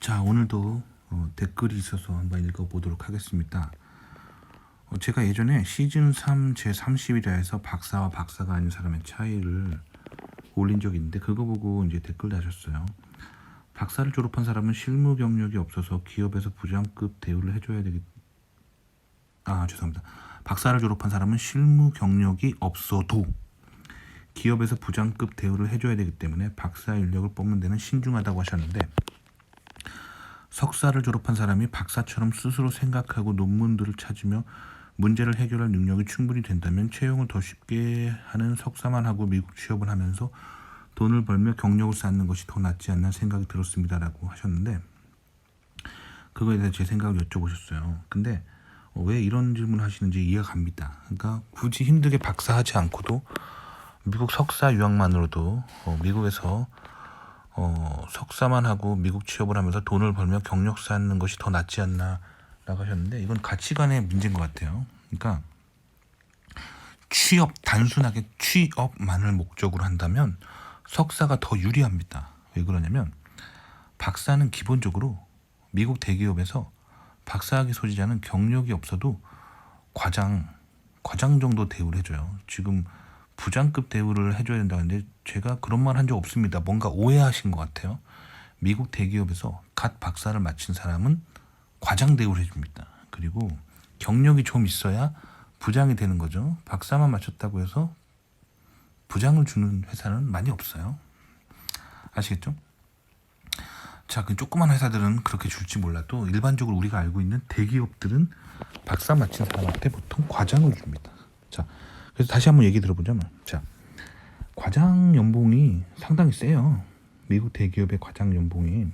자, 오늘도 어, 댓글이 있어서 한번 읽어보도록 하겠습니다. 어, 제가 예전에 시즌 3 제 30일에서 박사와 박사가 아닌 사람의 차이를 올린 적이 있는데 그거 보고 이제 댓글 다셨어요. 박사를 졸업한 사람은 실무 경력이 없어서 기업에서 부장급 대우를 해줘야 되겠. 아 죄송합니다. 박사를 졸업한 사람은 실무 경력이 없어도 기업에서 부장급 대우를 해줘야 되기 때문에 박사 인력을 뽑는 데는 신중하다고 하셨는데 석사를 졸업한 사람이 박사처럼 스스로 생각하고 논문들을 찾으며 문제를 해결할 능력이 충분히 된다면 채용을 더 쉽게 하는 석사만 하고 미국 취업을 하면서 돈을 벌며 경력을 쌓는 것이 더 낫지 않나 생각이 들었습니다라고 하셨는데 그거에 대해 제 생각을 여쭤보셨어요. 근데 어, 왜 이런 질문을 하시는지 이해가 갑니다. 그러니까 굳이 힘들게 박사하지 않고도 미국 석사 유학만으로도 어, 미국에서 어, 석사만 하고 미국 취업을 하면서 돈을 벌며 경력 쌓는 것이 더 낫지 않나 라고 하셨는데 이건 가치관의 문제인 것 같아요. 그러니까 취업 단순하게 취업만을 목적으로 한다면 석사가 더 유리합니다. 왜 그러냐면 박사는 기본적으로 미국 대기업에서 박사학위 소지자는 경력이 없어도 과장 과장 정도 대우를 해줘요. 지금 부장급 대우를 해줘야 된다는데 제가 그런 말 한 적 없습니다. 뭔가 오해하신 것 같아요. 미국 대기업에서 갓 박사를 마친 사람은 과장 대우를 해줍니다. 그리고 경력이 좀 있어야 부장이 되는 거죠. 박사만 마쳤다고 해서 부장을 주는 회사는 많이 없어요. 아시겠죠? 자, 그 조그만 회사들은 그렇게 줄지 몰라도 일반적으로 우리가 알고 있는 대기업들은 박사 마친 사람한테 보통 과장을 줍니다. 자, 그래서 다시 한번 얘기 들어보자면, 자, 과장 연봉이 상당히 세요. 미국 대기업의 과장 연봉이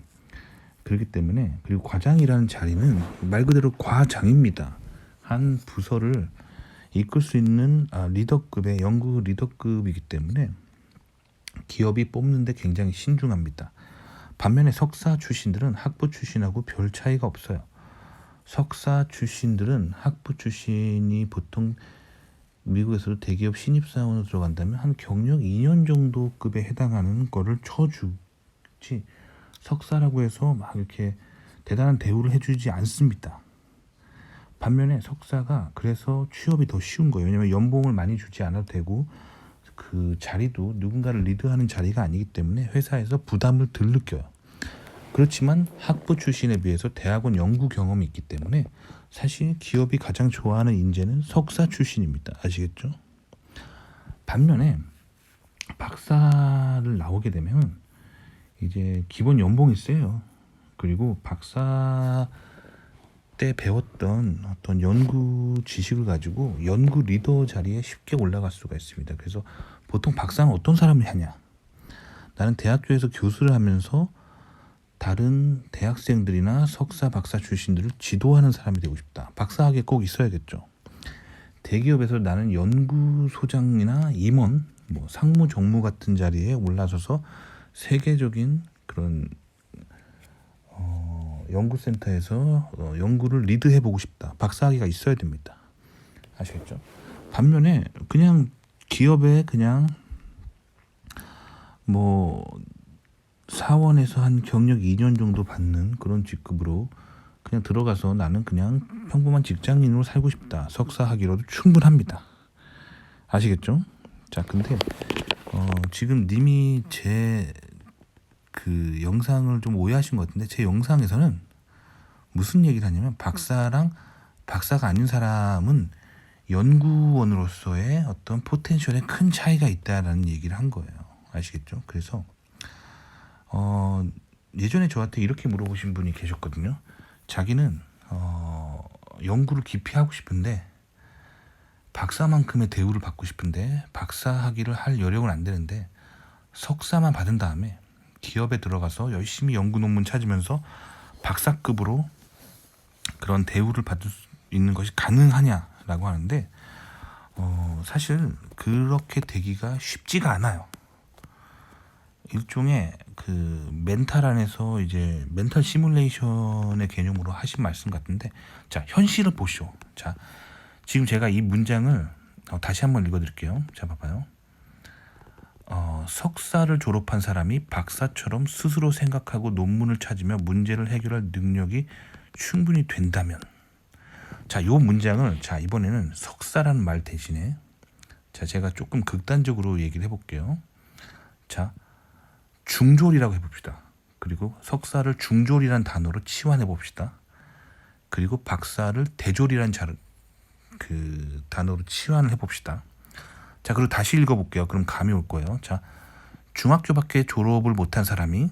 그렇기 때문에 그리고 과장이라는 자리는 말 그대로 과장입니다. 한 부서를 이끌 수 있는 아, 리더급의 연구 리더급이기 때문에 기업이 뽑는데 굉장히 신중합니다. 반면에 석사 출신들은 학부 출신하고 별 차이가 없어요. 석사 출신들은 학부 출신이 보통 미국에서도 대기업 신입사원으로 들어간다면 한 경력 2년 정도 급에 해당하는 거를 쳐주지 석사라고 해서 막 이렇게 대단한 대우를 해주지 않습니다. 반면에 석사가 그래서 취업이 더 쉬운 거예요. 왜냐면 연봉을 많이 주지 않아도 되고 그 자리도 누군가를 리드하는 자리가 아니기 때문에 회사에서 부담을 덜 느껴요. 그렇지만 학부 출신에 비해서 대학원 연구 경험이 있기 때문에 사실 기업이 가장 좋아하는 인재는 석사 출신입니다. 아시겠죠? 반면에 박사를 나오게 되면 이제 기본 연봉이 세요. 그리고 박사 때 배웠던 어떤 연구 지식을 가지고 연구 리더 자리에 쉽게 올라갈 수가 있습니다. 그래서 보통 박사는 어떤 사람이 하냐? 나는 대학교에서 교수를 하면서 다른 대학생들이나 석사, 박사 출신들을 지도하는 사람이 되고 싶다. 박사학위 꼭 있어야겠죠. 대기업에서 나는 연구소장이나 임원, 뭐 상무, 정무 같은 자리에 올라서서 세계적인 그런 어, 연구센터에서 어, 연구를 리드해 보고 싶다. 박사학위가 있어야 됩니다. 아시겠죠? 반면에 그냥 기업에 그냥 뭐 사원에서 한 경력 2년 정도 받는 그런 직급으로 그냥 들어가서 나는 그냥 평범한 직장인으로 살고 싶다. 석사학위로도 충분합니다. 아시겠죠? 자, 근데 어, 지금 님이 제 그 영상을 좀 오해하신 것 같은데 제 영상에서는 무슨 얘기를 하냐면 박사랑 박사가 아닌 사람은 연구원으로서의 어떤 포텐셜에 큰 차이가 있다라는 얘기를 한 거예요. 아시겠죠? 그래서 어, 예전에 저한테 이렇게 물어보신 분이 계셨거든요. 자기는 어, 연구를 깊이 하고 싶은데 박사만큼의 대우를 받고 싶은데 박사 학위를 할 여력은 안 되는데 석사만 받은 다음에 기업에 들어가서 열심히 연구 논문 찾으면서 박사급으로 그런 대우를 받을 수 있는 것이 가능하냐라고 하는데 어, 사실 그렇게 되기가 쉽지가 않아요. 일종의 그 멘탈 안에서 이제 멘탈 시뮬레이션의 개념으로 하신 말씀 같은데 자 현실을 보시오. 자 지금 제가 이 문장을 어, 다시 한번 읽어드릴게요. 자 봐봐요. 어, 석사를 졸업한 사람이 박사처럼 스스로 생각하고 논문을 찾으며 문제를 해결할 능력이 충분히 된다면 자, 요 문장을 자, 이번에는 석사라는 말 대신에 자, 제가 조금 극단적으로 얘기를 해 볼게요. 자, 중졸이라고 해 봅시다. 그리고 석사를 중졸이라는 단어로 치환해 봅시다. 그리고 박사를 대졸이라는 자, 그 단어로 치환을 해 봅시다. 자, 그리고 다시 읽어 볼게요. 그럼 감이 올 거예요. 자, 중학교밖에 졸업을 못한 사람이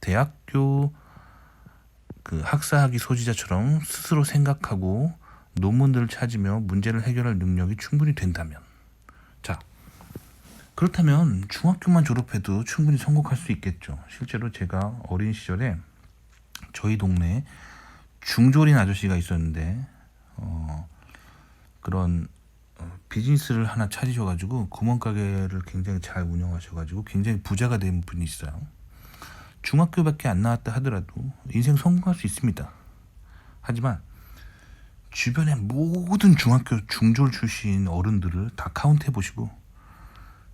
대학교 그 학사학위 소지자처럼 스스로 생각하고 논문들을 찾으며 문제를 해결할 능력이 충분히 된다면 자 그렇다면 중학교만 졸업해도 충분히 성공할 수 있겠죠 실제로 제가 어린 시절에 저희 동네에 중졸인 아저씨가 있었는데 어 그런 어, 비즈니스를 하나 차리셔가지고 구멍가게를 굉장히 잘 운영하셔가지고 굉장히 부자가 된 분이 있어요 중학교밖에 안 나왔다 하더라도 인생 성공할 수 있습니다. 하지만 주변의 모든 중학교 중졸 출신 어른들을 다 카운트해 보시고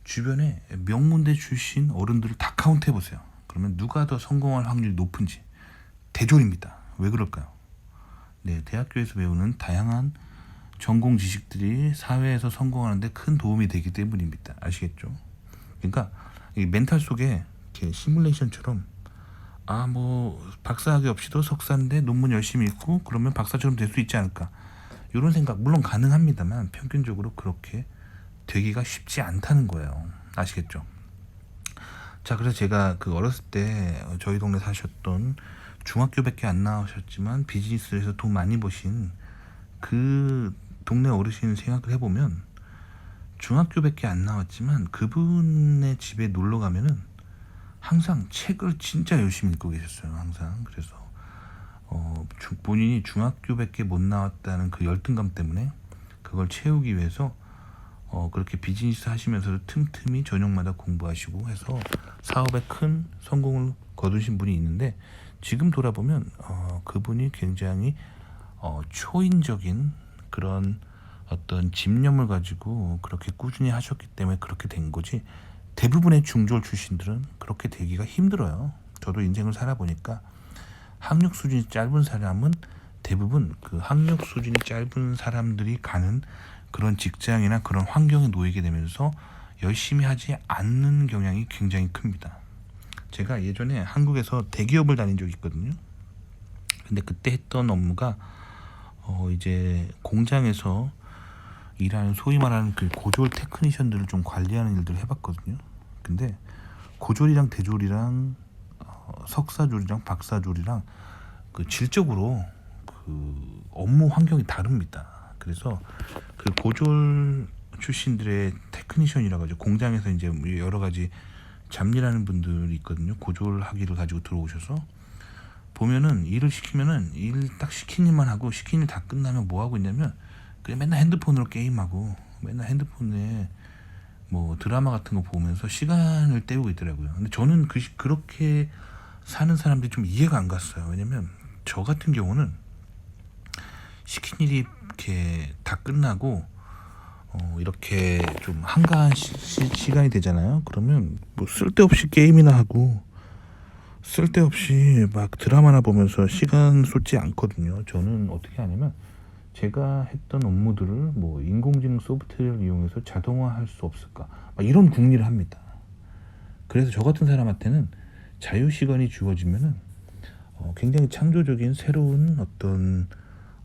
주변에 명문대 출신 어른들을 다 카운트해 보세요. 그러면 누가 더 성공할 확률이 높은지 대졸입니다. 왜 그럴까요? 네, 대학교에서 배우는 다양한 전공 지식들이 사회에서 성공하는데 큰 도움이 되기 때문입니다. 아시겠죠? 그러니까 이 멘탈 속에 이렇게 시뮬레이션처럼 아 뭐 박사학위 없이도 석사인데 논문 열심히 읽고 그러면 박사처럼 될 수 있지 않을까 이런 생각 물론 가능합니다만 평균적으로 그렇게 되기가 쉽지 않다는 거예요 아시겠죠 자 그래서 제가 그 어렸을 때 저희 동네 사셨던 중학교밖에 안 나오셨지만 비즈니스에서 돈 많이 버신 그 동네 어르신 생각을 해보면 중학교밖에 안 나왔지만 그분의 집에 놀러 가면은 항상 책을 진짜 열심히 읽고 계셨어요. 항상 그래서 어, 주- 본인이 중학교밖에 못 나왔다는 그 열등감 때문에 그걸 채우기 위해서 어, 그렇게 비즈니스 하시면서도 틈틈이 저녁마다 공부하시고 해서 사업에 큰 성공을 거두신 분이 있는데 지금 돌아보면 어, 그분이 굉장히 어, 초인적인 그런 어떤 집념을 가지고 그렇게 꾸준히 하셨기 때문에 그렇게 된 거지 대부분의 중졸 출신들은 그렇게 되기가 힘들어요. 저도 인생을 살아보니까 학력 수준이 짧은 사람은 대부분 그 학력 수준이 짧은 사람들이 가는 그런 직장이나 그런 환경에 놓이게 되면서 열심히 하지 않는 경향이 굉장히 큽니다. 제가 예전에 한국에서 대기업을 다닌 적이 있거든요. 근데 그때 했던 업무가 어 이제 공장에서 일하는 소위 말하는 그 고졸 테크니션들을 좀 관리하는 일들을 해봤거든요. 근데 고졸이랑 대졸이랑 어, 석사졸이랑 박사졸이랑 그 질적으로 그 업무 환경이 다릅니다. 그래서 그 고졸 출신들의 테크니션이라고 하죠. 공장에서 이제 여러 가지 잡일하는 분들이 있거든요. 고졸 학위를 가지고 들어오셔서 보면은 일을 시키면은 일 딱 시킨 일만 하고 시킨 일 다 끝나면 뭐 하고 있냐면 그냥 맨날 핸드폰으로 게임하고 맨날 핸드폰에 뭐 드라마 같은 거 보면서 시간을 때우고 있더라고요. 근데 저는 그 시- 그렇게 사는 사람들이 좀 이해가 안 갔어요. 왜냐면 저 같은 경우는 시킨 일이 이렇게 다 끝나고 어 이렇게 좀 한가한 시, 시, 시간이 되잖아요. 그러면 뭐 쓸데없이 게임이나 하고 쓸데없이 막 드라마나 보면서 시간 쏟지 않거든요. 저는 어떻게 하냐면 제가 했던 업무들을 뭐 인공지능 소프트웨어를 이용해서 자동화할 수 없을까 막 이런 궁리를 합니다. 그래서 저 같은 사람한테는 자유 시간이 주어지면은 어, 굉장히 창조적인 새로운 어떤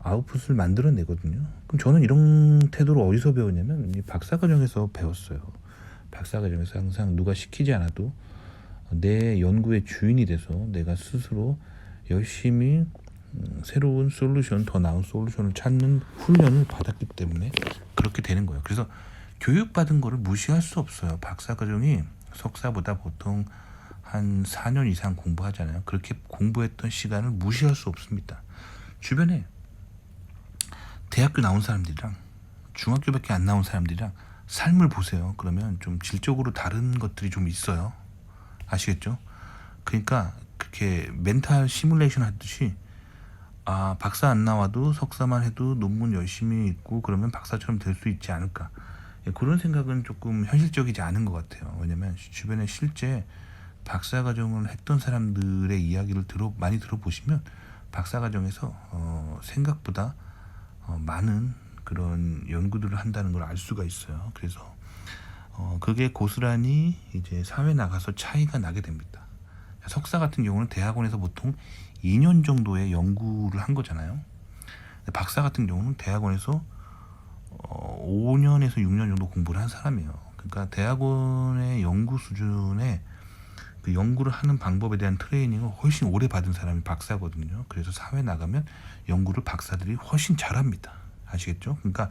아웃풋을 만들어내거든요. 그럼 저는 이런 태도를 어디서 배웠냐면 이 박사과정에서 배웠어요. 박사과정에서 항상 누가 시키지 않아도 내 연구의 주인이 돼서 내가 스스로 열심히 음, 새로운 솔루션, 더 나은 솔루션을 찾는 훈련을 받았기 때문에 그렇게 되는 거예요. 그래서 교육받은 거를 무시할 수 없어요. 박사과정이 석사보다 보통 한 4년 이상 공부하잖아요. 그렇게 공부했던 시간을 무시할 수 없습니다. 주변에 대학교 나온 사람들이랑 중학교밖에 안 나온 사람들이랑 삶을 보세요. 그러면 좀 질적으로 다른 것들이 좀 있어요. 아시겠죠? 그러니까 그렇게 멘탈 시뮬레이션 하듯이 아 박사 안 나와도 석사만 해도 논문 열심히 읽고 그러면 박사처럼 될 수 있지 않을까 예, 그런 생각은 조금 현실적이지 않은 것 같아요. 왜냐면 주변에 실제 박사 과정을 했던 사람들의 이야기를 들어 많이 들어보시면 박사 과정에서 어, 생각보다 어, 많은 그런 연구들을 한다는 걸 알 수가 있어요. 그래서 어, 그게 고스란히 이제 사회 나가서 차이가 나게 됩니다. 석사 같은 경우는 대학원에서 보통 2년 정도의 연구를 한 거잖아요. 박사 같은 경우는 대학원에서 어, 5년에서 6년 정도 공부를 한 사람이에요. 그러니까 대학원의 연구 수준의 그 연구를 하는 방법에 대한 트레이닝을 훨씬 오래 받은 사람이 박사거든요. 그래서 사회 나가면 연구를 박사들이 훨씬 잘합니다. 아시겠죠? 그러니까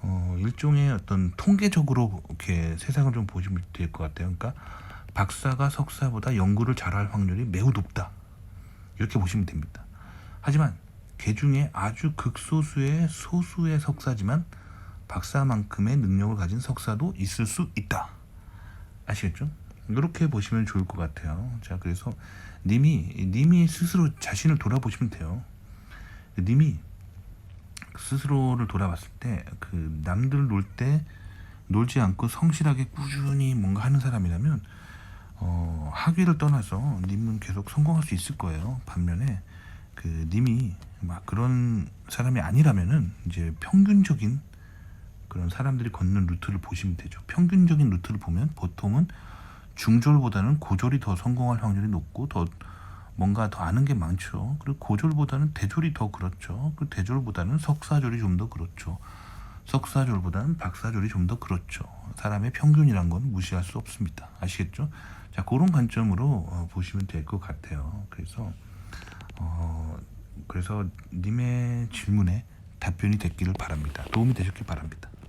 어, 일종의 어떤 통계적으로 이렇게 세상을 좀 보시면 될 것 같아요. 그러니까 박사가 석사보다 연구를 잘할 확률이 매우 높다. 이렇게 보시면 됩니다. 하지만 그 중에 아주 극소수의 소수의 석사지만 박사만큼의 능력을 가진 석사도 있을 수 있다. 아시겠죠? 이렇게 보시면 좋을 것 같아요. 자, 그래서 님이 님이 스스로 자신을 돌아보시면 돼요. 님이 스스로를 돌아봤을 때 그 남들 놀 때 놀지 않고 성실하게 꾸준히 뭔가 하는 사람이라면 어, 학위를 떠나서 님은 계속 성공할 수 있을 거예요. 반면에 그 님이 막 그런 사람이 아니라면은 이제 평균적인 그런 사람들이 걷는 루트를 보시면 되죠. 평균적인 루트를 보면 보통은 중졸보다는 고졸이 더 성공할 확률이 높고 더 뭔가 더 아는 게 많죠. 그리고 고졸보다는 대졸이 더 그렇죠. 그 대졸보다는 석사졸이 좀 더 그렇죠. 석사졸보다는 박사졸이 좀 더 그렇죠. 사람의 평균이란 건 무시할 수 없습니다. 아시겠죠? 자, 그런 관점으로 어, 보시면 될 것 같아요. 그래서 어, 그래서 님의 질문에 답변이 됐기를 바랍니다. 도움이 되셨길 바랍니다.